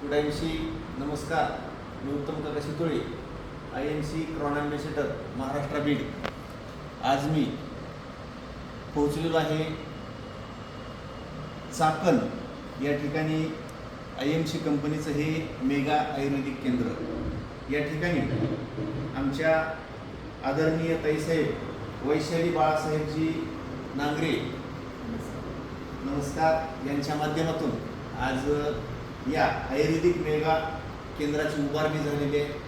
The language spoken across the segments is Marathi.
कुडाईंशी नमस्कार. मी Uttam Kaka Shitole I N C crown ambassador Maharashtra Beed. आज मी पोहोचलेलो आहे चाकण. या ठिकाणी आय एम सी कंपनीचं हे मेगा आयुर्वेदिक केंद्र. या ठिकाणी आमच्या आदरणीय ताईसाहेब वैशाली बाळासाहेबजी नांगरे. नमस्कार. यांच्या माध्यमातून आज या आयुर्वेदिक मेगा केंद्राची उभारणी झालेली आहे.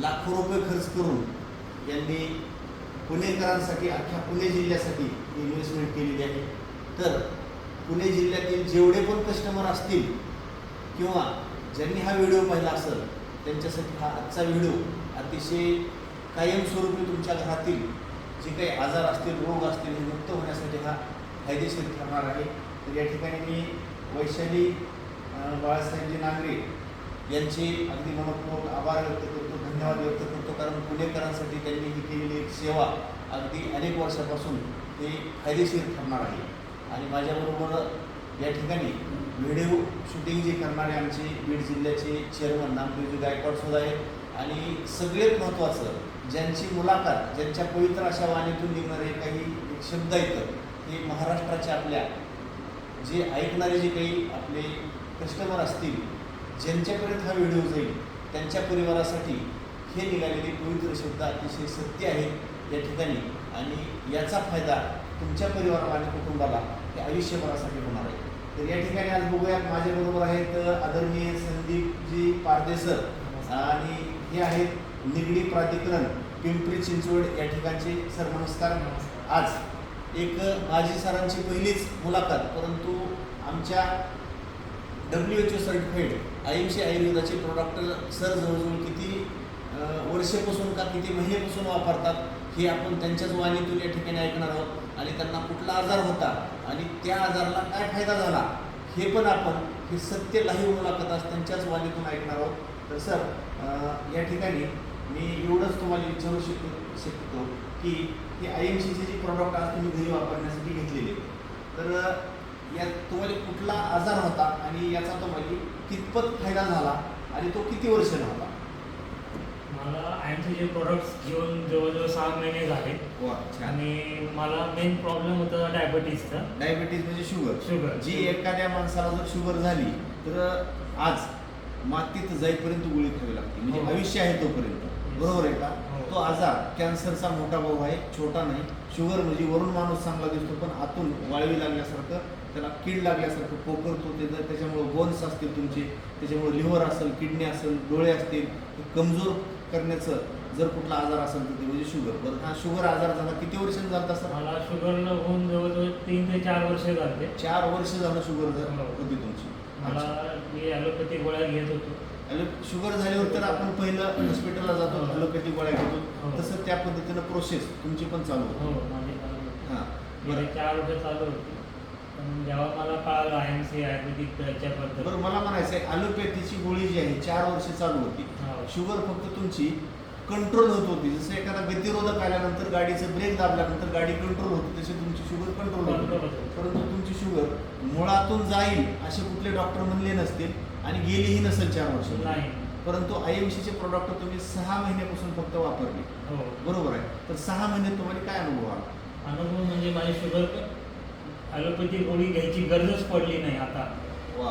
लाखो रुपये खर्च करून यांनी पुणेकरांसाठी अख्ख्या पुणे जिल्ह्यासाठी इन्व्हेस्टमेंट केलेली आहे. तर पुणे जिल्ह्यातील जेवढे पण कस्टमर असतील किंवा ज्यांनी हा व्हिडिओ पाहिला असेल त्यांच्यासाठी हा आजचा व्हिडिओ अतिशय कायमस्वरूपी तुमच्या घरातील जे काही आजार असतील रोग असतील हे मुक्त होण्यासाठी हा फायदेशीर ठरणार आहे. तर या ठिकाणी मी वैशाली बाळासाहेबजी नांगरे यांचे अगदी मनपूर्वक आभार व्यक्त करतो धन्यवाद व्यक्त करतो. कारण पुणेकरांसाठी त्यांनी ही केलेली एक सेवा अगदी अनेक वर्षापासून ते फायदेशीर ठरणार आहे. आणि माझ्याबरोबर या ठिकाणी व्हिडिओ शूटिंग जे करणारे आमचे बीड जिल्ह्याचे चेअरमन नामदेवजी गायकवाडसुद्धा आहेत. आणि सगळ्यात महत्त्वाचं ज्यांची मुलाखत ज्यांच्या पवित्र अशा वाणीतून निघणारे काही एक शब्द आहेत हे महाराष्ट्राच्या आपल्या जे ऐकणारे जे काही आपले कस्टमर असतील ज्यांच्यापर्यंत हा व्हिडिओ जाईल त्यांच्या परिवारासाठी हे निघालेले पवित्र शब्द अतिशय सत्य आहेत या ठिकाणी. आणि याचा फायदा तुमच्या परिवाराला आणि कुटुंबाला हे आयुष्यभरासाठी होणार आहे. तर या ठिकाणी आज बघूया माझ्याबरोबर आहेत आदरणीय संदीपजी पारदेसर आणि हे आहेत निगडी प्राधिकरण पिंपरी चिंचवड या ठिकाणचे सर नमस्कार आज एक माजी सरांची पहिलीच मुलाखत परंतु आमच्या W H O certified Ayushi आयुर्वेदाचे product sir जवळजवळ किती वर्षेपासून वर्षापासून का किती महिन्यापासून वापरतात हे आपण त्यांच्याच वाणीतून या ठिकाणी ऐकणार आहोत. आणि त्यांना कुठला आजार होता आणि त्या आजाराला काय फायदा झाला हे पण आपण हे सत्य लाईव्ह मुलाखत आज त्यांच्याच वाणीतून ऐकणार आहोत. तर सर या ठिकाणी मी एवढंच तुम्हाला विचारू शकतो शकतो की हे आय एम सीचे जे प्रॉडक्ट आज तुम्ही घरी वापरण्यासाठी घेतलेले. तर यात तुम्हाला कुठला आजार होता आणि याचा तुम्हाला कितपत फायदा झाला आणि तो किती वर्षाला होता मला आयमचे जे प्रोडक्ट्स घेऊन जवळजवळ सहा महिने झाले. वा आणि मला मेन प्रॉब्लेम होता डायबिटीसचा डायबिटीज म्हणजे शुगर शुगर जी एखाद्या माणसाला जर शुगर झाली तर आज मातीत जाईपर्यंत गोळी खावी लागते. म्हणजे हो. आयुष्य आहे तोपर्यंत. बरोबर आहे का? हो. तो आजार कॅन्सरचा मोठा भाऊ आहे छोटा नाही. शुगर म्हणजे वरून माणूस चांगला दिसतो पण आतून वाळवी लागल्यासारखं त्याला कीड लागल्यासारखं पोकरतो ते जर त्याच्यामुळे बोन्स असतील तुमचे त्याच्यामुळे लिव्हर असेल किडनी असेल डोळे असतील हे कमजोर करण्याचं जर कुठला आजार असेल तर ते म्हणजे शुगर बरं हा शुगर आजार झाला किती वर्षांनी झाला सर? मला शुगरला होऊन जवळजवळ तीन ते चार वर्ष झाले. चार वर्ष झालं शुगर हो. होती तुमची. मला मी ॲलोपॅथी गोळ्या घेत होतो. शुगर झाल्यावर तर आपण पहिलं हॉस्पिटलला जातो हो. ॲलोपॅथी गोळ्या घेतो. हो. तसं त्या पद्धतीनं प्रोसेस तुमची पण चालू हो होती. हां. बरं. चार वर्ष चालू होती. पण जेव्हा मला कळालं आय एम सी आयुर्वेदिक बरं याच्याबद्दल मला म्हणायचं आहे ॲलोपॅथीची गोळी जी आहे चार वर्ष चालू होती. हो. शुगर फक्त तुमची कंट्रोल होत होती. जसं एखादा गतिरोधक आल्यानंतर गाडीचं ब्रेक दाबल्यानंतर गाडी कंट्रोल होती तशी तुमची शुगर कंट्रोल होती. Control होते. परंतु तुमची शुगर मुळातून जाईल असे कुठले डॉक्टर म्हणले नसतील आणि गेलीही नसेल चार वर्ष. नाही. परंतु आय एम सीचे प्रोडक्ट तुम्ही सहा महिन्यापासून फक्त वापरले. हो. बरोबर आहे. तर सहा महिन्यात तुम्हाला काय अनुभव आला? अनुभव म्हणजे माझी शुगर ॲलोपॅथी गोळी घ्यायची गरजच पडली नाही आता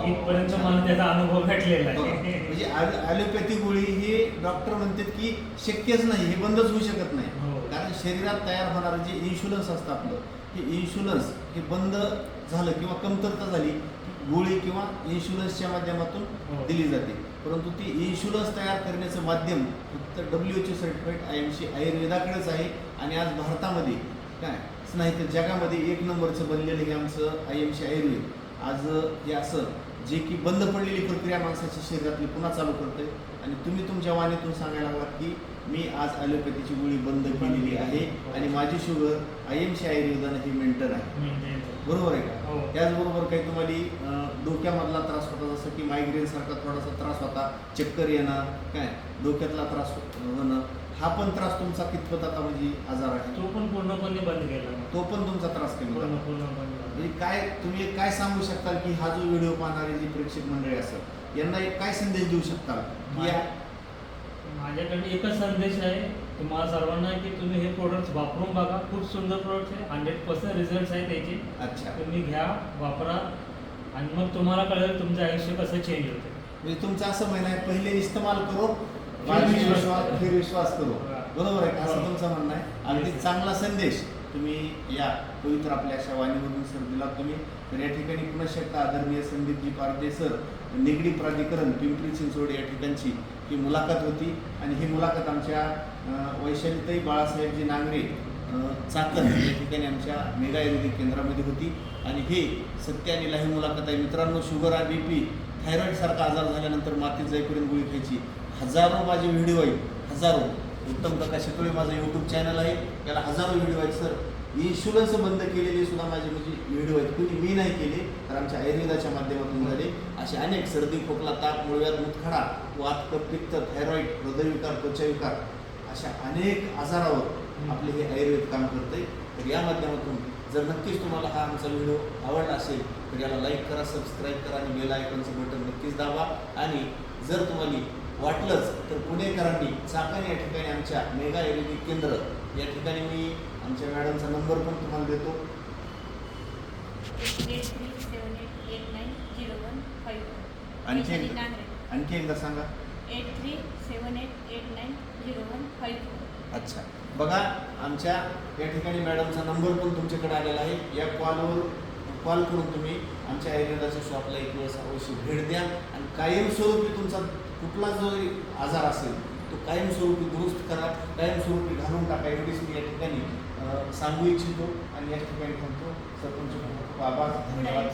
इथपर्यंत. मला त्याचा अनुभव भेटलेला आहे म्हणजे ॲल- ॲलोपॅथी गोळी हे डॉक्टर म्हणतात की शक्यच नाही हे बंदच होऊ शकत नाही हो. कारण शरीरात तयार होणारं जे इन्शुलन्स असतं आपलं हे इन्शुलन्स हे बंद झालं किंवा कमतरता झाली गोळी किंवा इन्शुलन्सच्या माध्यमातून हो. दिली जाते परंतु ती इन्शुलन्स तयार करण्याचं माध्यम फक्त W H O certified I M C आयुर्वेदाकडेच आहे आणि आज भारतामध्ये काय? नाही तर जगामध्ये एक नंबरचं बनलेलं हे आमचं आय एम सी आयुर्वेद. आज हे असं जे की बंद पडलेली प्रक्रिया माणसाच्या शरीरातली पुन्हा चालू करते आणि तुम्ही तुमच्या वाणीतून सांगायला लागलात की मी आज ॲलोपॅथीची गोळी बंद केलेली आहे आणि माझी शुगर आय एम सी आयुर्वेदानं हे मेंटेन आहे. बरोबर आहे हो. का त्याचबरोबर काही तुम्हाला डोक्यामधला त्रास होता जसं की मायग्रेन सारखा थोडासा त्रास होता चक्कर येणं काय? डोक्यातला त्रास होणं हा पण त्रास तुमचा कितपत आता म्हणजे आजार आहे? तो पण पूर्णपणे बंद केला. तो पण तुमचा त्रास झाला. म्हणजे काय तुम्ही काय सांगू शकताल की हा जो व्हिडिओ पाहणारे जी प्रेक्षक मंडळी असेल यांना एक काय संदेश देऊ शकताल? की या माझ्याकडे एकच संदेश आहे. तुम्हाला सर्वांना की तुम्ही हे प्रोडक्ट वापरून बघा. खूप सुंदर प्रोडक्ट आहे. हंड्रेड पर्सेंट रिझल्ट आहे त्याचे. अच्छा. तुम्ही घ्या वापरा. आणि मग तुम्हाला कळेल तुमचं आयुष्य कसं चेंज होतं. म्हणजे तुमचं असं म्हणणं आहे पहिले इस्तेमाल करो फिर बाद में विश्वास. फिर विश्वास करो. बरोबर आहे का? असं. तुमचं म्हणणं आहे. अगदी. चांगला संदेश. तुम्ही या पवित्र आपल्या अशा वाणीमधून सर दिला तुम्ही. तर या ठिकाणी पुन्हा एकदा आदरणीय संदीपजी पारदे सर निगडी प्राधिकरण पिंपरी चिंचवड या ठिकाणची ही मुलाखत होती आणि ही मुलाखत आमच्या वैशालीतही वैशालीताई बाळासाहेबजी नांगरे चाकण या ठिकाणी आमच्या मेगा आयुर्वेदिक केंद्रामध्ये होती. आणि हे सत्य आणि लाही मुलाखत आहे. मित्रांनो शुगर आय बी पी थायरॉईडसारखा आजार झाल्यानंतर मातीत जाईपर्यंत गोळी खायची. हजारो माझे व्हिडिओ आहेत. हजारो. उत्तम प्रकाश शेतोळे माझं यूट्यूब चॅनल आहे. त्याला हजारो व्हिडिओ आहेत सर इन्शुरन्स बंद केलेले सुद्धा माझे म्हणजे व्हिडिओ आहेत. कुणी मी नाही केले तर आमच्या आयुर्वेदाच्या माध्यमातून झाले. असे अनेक सर्दी खोकला ताप मुळव्याध मुतखडा वात पित्त थायरॉईड हृदयविकार त्वचाविकार अशा अनेक आजारावर आपले हे आयुर्वेद काम करते तर या माध्यमातून जर नक्कीच तुम्हाला हा आमचा व्हिडिओ आवडला असेल तर याला लाईक करा सबस्क्राईब करा आणि बेल आयकॉनचं बटन नक्कीच दाबा. आणि जर तुम्हाला वाटलंच तर पुणेकरांनी चाकण या ठिकाणी आमच्या मेगा आयुर्वेदिक केंद्र या ठिकाणी मी आमच्या मॅडमचा नंबर पण तुम्हाला देतो. Eight three seven eight eight nine zero one five आणखी आणखी एकदा सांगा. Eight three seven eight eight nine zero one five अच्छा. बघा आमच्या या ठिकाणी मॅडमचा नंबर पण तुमच्याकडे आलेला आहे. या कॉलवर कॉल करून तुम्ही आमच्या आयुर्वेदाच्या शॉपला एक वेळेस अवश्य भेट द्या. आणि कायमस्वरूपी तुमचा कुठला जो आजार असेल तो कायमस्वरूपी दुरुस्त करा कायमस्वरूपी घालून टाका एवढीच मी या ठिकाणी सांगू इच्छितो आणि या ठिकाणी थांबतो सरपंच खूप खूप आभार. धन्यवाद.